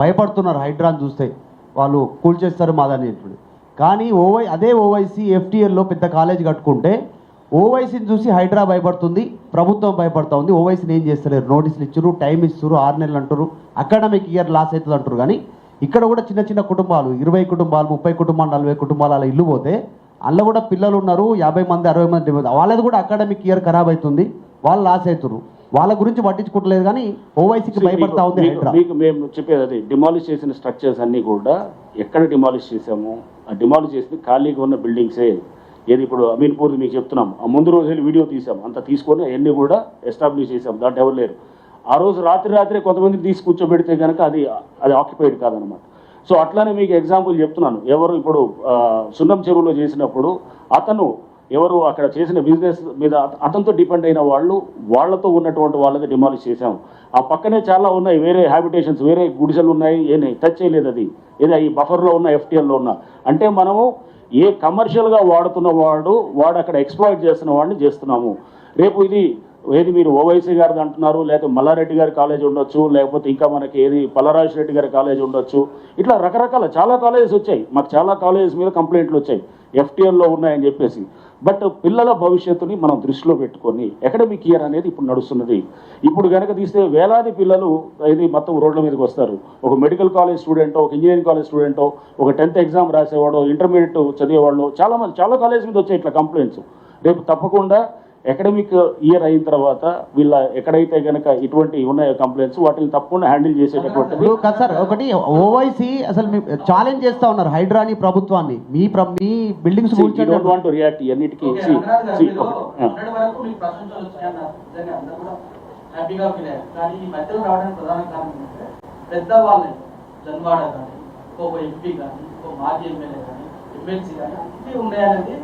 భయపడుతున్నారు హైడ్రాన్ చూస్తే. వాళ్ళు కూల్చేస్తారు మాదని చెప్పి కానీ ఓవై అదే ఓవైసీ ఎఫ్టీఎల్లో పెద్ద కాలేజ్ కట్టుకుంటే ఓవైసీని చూసి హైడ్రా భయపడుతుంది ప్రభుత్వం భయపడుతూ ఉంది. ఓవైసీని ఏం చేస్తలేరు? నోటీసులు ఇచ్చారు టైం ఇస్తారు ఆరు నెలలు అంటారు. అకాడమిక్ ఇయర్ లాస్ అవుతుంది అంటారు కానీ ఇక్కడ కూడా చిన్న చిన్న కుటుంబాలు ఇరవై కుటుంబాలు ముప్పై కుటుంబాలు నలభై కుటుంబాలు అలా ఇల్లు పోతే అందులో కూడా పిల్లలు ఉన్నారు యాభై మంది అరవై మంది వాళ్ళది కూడా అకాడమిక్ ఇయర్ ఖరాబ్ అవుతుంది వాళ్ళు లాస్ అవుతారు వాళ్ళ గురించి పట్టించుకోవట్లేదు కానీ ఓవైసీకి భయపడతా ఉంది మీకు- మేము చెప్పేది అది డిమాలిష్ చేసిన స్ట్రక్చర్స్ అన్నీ కూడా ఎక్కడ డిమాలిష్ చేసాము ఆ డిమాలిష్ చేసింది ఖాళీగా ఉన్న బిల్డింగ్సే ఏది ఇప్పుడు అమీన్పూర్ మీకు చెప్తున్నాం. ఆ ముందు రోజు వెళ్ళి వీడియో తీసాం అంత తీసుకొని అవన్నీ కూడా ఎస్టాబ్లిష్ చేసాం దాంట్లో ఎవరు లేరు. ఆ రోజు రాత్రి రాత్రి కొంతమంది తీసి కూర్చోబెడితే కనుక అది అది ఆక్యుపైడ్ కాదనమాట సో అట్లానే మీకు ఎగ్జాంపుల్ చెప్తున్నాను. ఎవరు ఇప్పుడు సున్నం చెరువులో చేసినప్పుడు అతను ఎవరు అక్కడ చేసిన బిజినెస్ మీద అతనితో డిపెండ్ అయిన వాళ్ళు వాళ్ళతో ఉన్నటువంటి వాళ్ళది డిమాలిష్ చేశాం. ఆ పక్కనే చాలా ఉన్నాయి వేరే హ్యాబిటేషన్స్ వేరే గుడిసెలు ఉన్నాయి ఏమి టచ్ చేయలేదు అది. ఏదో ఈ బఫర్లో ఉన్న ఎఫ్టీఎల్లో ఉన్న. అంటే మనము ఏ కమర్షియల్గా వాడుతున్న వాడు వాడు అక్కడ ఎక్స్ప్లాయిట్ చేస్తున్న వాడిని చేస్తున్నాము. రేపు ఇది ఏది మీరు ఓవైసీ గారిది అంటున్నారు లేకపోతే మల్లారెడ్డి గారి కాలేజ్ ఉండొచ్చు లేకపోతే ఇంకా మనకి ఏది పలరాజ్ రెడ్డి గారి కాలేజ్ ఉండొచ్చు. ఇట్లా రకరకాల చాలా కాలేజెస్ వచ్చాయి. మాకు చాలా కాలేజెస్ మీద కంప్లైంట్లు వచ్చాయి. ఎఫ్టీఎల్లో ఉన్నాయని చెప్పేసి. బట్ పిల్లల భవిష్యత్తుని మనం దృష్టిలో పెట్టుకొని అకాడమిక్ ఇయర్ అనేది ఇప్పుడు నడుస్తున్నది. ఇప్పుడు కనుక తీస్తే వేలాది పిల్లలు ఇది మొత్తం రోడ్ల మీదకి వస్తారు. ఒక మెడికల్ కాలేజ్ స్టూడెంటో ఒక ఇంజనీరింగ్ కాలేజ్ స్టూడెంటో ఒక టెన్త్ ఎగ్జామ్ రాసేవాడు ఇంటర్మీడియట్ చదివేవాళ్ళు చాలా మంది చాలా కాలేజ్ మీద వచ్చాయి ఇట్లా కంప్లైంట్స్. రేపు తప్పకుండా అకాడమిక్ ఇయర్ అయిన తర్వాత వీళ్ళ ఎక్కడైతే కనుక ఇటువంటి ఉన్నాయో కంప్లైంట్స్ వాటిని తప్పకుండా హ్యాండిల్ కాదు సార్ ఒకటి ఓవైసీ అసలు ఛాలెంజ్ చేస్తా ఉన్నారు హైడ్రాని ప్రభుత్వాన్ని. మీ ప్ర- మీ బిల్డింగ్స్ డోంట్ వాంట్ రియాక్ట్ హ్యాపీగా ఫీల్ అయ్యారు. కానీ ఈ మధ్యలో రావడానికి ప్రధాన కారణం ఏంటంటే పెద్దవాళ్ళని జన్వాడ కానీ ఒక ఎంపీ కానీ ఒక మాజీ ఎమ్మెల్యే కానీ ఎమ్మెల్సీ కానీ అన్నీ ఉన్నాయనేది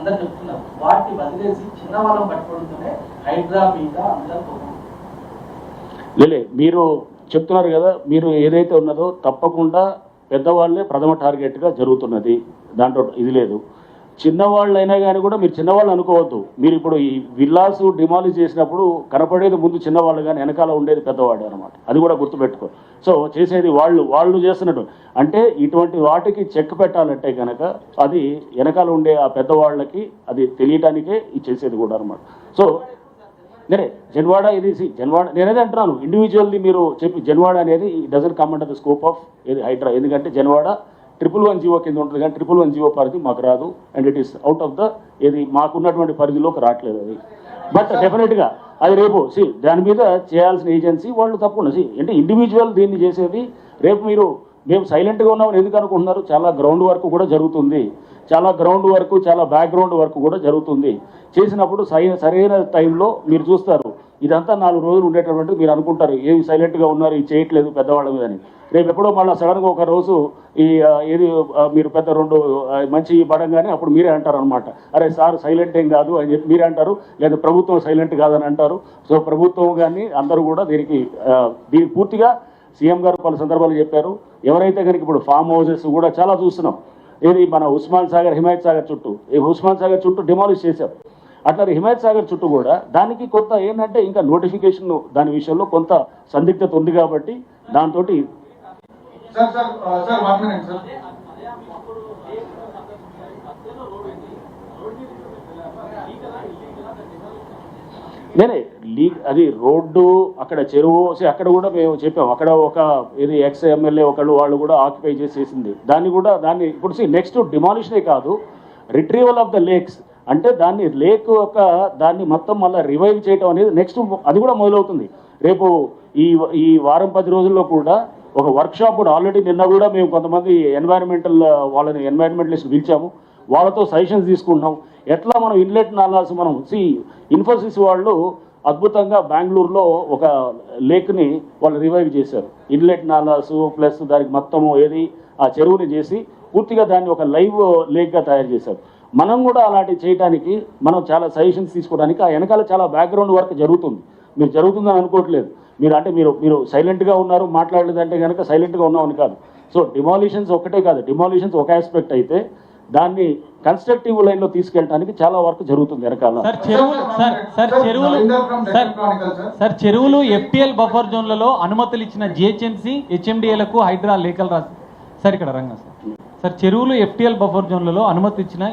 అందరు చెప్తున్నారు. వాటిని వదిలేసి చిన్న వాళ్ళం పట్టుకోవడంతోనే హైడ్రా మీద అందరూ లేలే మీరు చెప్తున్నారు కదా మీరు ఏదైతే ఉన్నదో తప్పకుండా పెద్దవాళ్ళే ప్రథమ టార్గెట్గా జరుగుతున్నది. దాంట్లో ఇది లేదు. చిన్నవాళ్ళైనా కానీ కూడా మీరు చిన్నవాళ్ళు అనుకోవద్దు. మీరు ఇప్పుడు ఈ విల్లాసు డిమాలిజ్ చేసినప్పుడు కనపడేది ముందు చిన్నవాళ్ళు కానీ వెనకాల ఉండేది పెద్దవాడు అనమాట అది కూడా గుర్తుపెట్టుకో. సో చేసేది వాళ్ళు వాళ్ళు చేస్తున్నట్టు. అంటే ఇటువంటి వాటికి చెక్ పెట్టాలంటే కనుక అది వెనకాల ఉండే ఆ పెద్దవాళ్ళకి అది తెలియటానికే ఇది చేసేది కూడా అనమాట సో నేనే జన్వాడ ఇది జన్వాడ నేనేది అంటున్నాను. ఇండివిజువల్లీ మీరు చెప్పి జన్వాడ అనేది doesn't come under the scope of ఇది హైడ్రా. ఎందుకంటే జన్వాడ ట్రిపుల్ వన్ జీవో కింద ఉంటుంది కానీ ట్రిపుల్ వన్ జీవో పరిధి మాకు రాదు and it is out of the ఇది మాకున్నటువంటి పరిధిలోకి రావట్లేదు అది. బట్ డెఫినెట్గా అది రేపు సి దాని మీద చేయాల్సిన ఏజెన్సీ వాళ్ళు తప్పకుండా సి అంటే ఇండివిజువల్ దీన్ని చేసేది రేపు మీరు మేము సైలెంట్గా ఉన్నామని ఎందుకు అనుకుంటున్నారు? చాలా గ్రౌండ్ వర్క్ కూడా జరుగుతుంది. చాలా గ్రౌండ్ వర్క్ చాలా బ్యాక్గ్రౌండ్ వర్క్ కూడా జరుగుతుంది. చేసినప్పుడు సరైన సరైన టైంలో మీరు చూస్తారు. ఇదంతా నాలుగు రోజులు ఉండేటటువంటి మీరు అనుకుంటారు. ఏమి సైలెంట్గా ఉన్నారు ఇది చేయట్లేదు పెద్దవాళ్ళ మీద అని రేపు ఎప్పుడో మళ్ళీ సడన్గా ఒక రోజు ఈ ఏది మీరు పెద్ద రెండు మంచి పడంగానే అప్పుడు మీరే అంటారు అనమాట అరే సార్ సైలెంట్ ఏం కాదు అని చెప్పి మీరే అంటారు. లేదా ప్రభుత్వం సైలెంట్ కాదని అంటారు. సో ప్రభుత్వం కానీ అందరూ కూడా దీనికి దీనికి పూర్తిగా సీఎం గారు పలు సందర్భాలు చెప్పారు. ఎవరైతే కనుక ఇప్పుడు ఫామ్ హౌసెస్ కూడా చాలా చూస్తున్నాం. ఏది మన ఉస్మాన్ సాగర్ హిమాయత్ సాగర్ చుట్టూ. ఈ ఉస్మాన్ సాగర్ చుట్టూ డిమాలిష్ చేశారు. అట్లా హిమాయత్ సాగర్ చుట్టూ కూడా దానికి కొంత ఏంటంటే ఇంకా నోటిఫికేషన్ దాని విషయంలో కొంత సందిగ్ధత ఉంది కాబట్టి దాంతో sir sir sir one minute sir నేనే లీక్ అది రోడ్డు అక్కడ చెరువు అక్కడ కూడా మేము చెప్పాం. అక్కడ ఒక ఇది ఎక్స్ ఎమ్మెల్యే ఒకళ్ళు వాళ్ళు కూడా ఆక్యుపై చేసేసింది. దాన్ని కూడా దాన్ని ఇప్పుడు సి నెక్స్ట్ డిమాలిషనే కాదు రిట్రీవల్ ఆఫ్ ద లేక్స్ అంటే దాన్ని లేక్ యొక్క దాన్ని మొత్తం మళ్ళీ రివైవ్ చేయడం అనేది నెక్స్ట్ అది కూడా మొదలవుతుంది. రేపు ఈ ఈ వారం పది రోజుల్లో కూడా ఒక వర్క్షాప్ కూడా ఆల్రెడీ నిన్న కూడా మేము కొంతమంది ఎన్వైరన్మెంటల్ వాళ్ళని ఎన్వైరన్మెంటలిస్ట్ పిలిచాము. వాళ్ళతో సజెషన్స్ తీసుకుంటున్నాం. ఎట్లా మనం ఇన్లెట్ నాలాల్సి మనం సి ఇన్ఫోసిస్ వాళ్ళు అద్భుతంగా బెంగళూరులో ఒక లేక్ని వాళ్ళు రివైవ్ చేశారు. ఇన్లెట్ నాలాస్ ప్లస్ దానికి మొత్తము ఏది ఆ చెరువుని చేసి పూర్తిగా దాన్ని ఒక లైవ్ లేక్గా తయారు చేశారు. మనం కూడా అలాంటివి చేయడానికి మనం చాలా సజెషన్స్ తీసుకోవడానికి ఆ వెనకాల చాలా బ్యాక్గ్రౌండ్ వర్క్ జరుగుతుంది. మీరు జరుగుతుందని అనుకోవట్లేదు. మీరు అంటే మీరు మీరు సైలెంట్గా ఉన్నారు మాట్లాడలేదంటే కనుక సైలెంట్గా ఉన్నామని కాదు. సో డిమాలిషన్స్ ఒకటే కాదు. డిమాలిషన్స్ ఒక ఆస్పెక్ట్ అయితే దాన్ని కన్స్ట్రక్టివ్ లైన్లో తీసుకెళ్ళడానికి చాలా వర్క్ జరుగుతుంది వెనకాల. సార్ చెరువులు సార్ సార్ చెరువులు సార్ సార్. చెరువులు ఎఫ్టిఎల్ బఫర్ జోన్లలో అనుమతులు ఇచ్చిన జిహెచ్ఎంసీ హెచ్ఎండిఏలకు హైడ్రా లేఖలు రాసి సార్ ఇక్కడ రంగా సార్. సార్ చెరువులు ఎఫ్టిఎల్ బఫర్ జోన్లలో అనుమతి ఇచ్చిన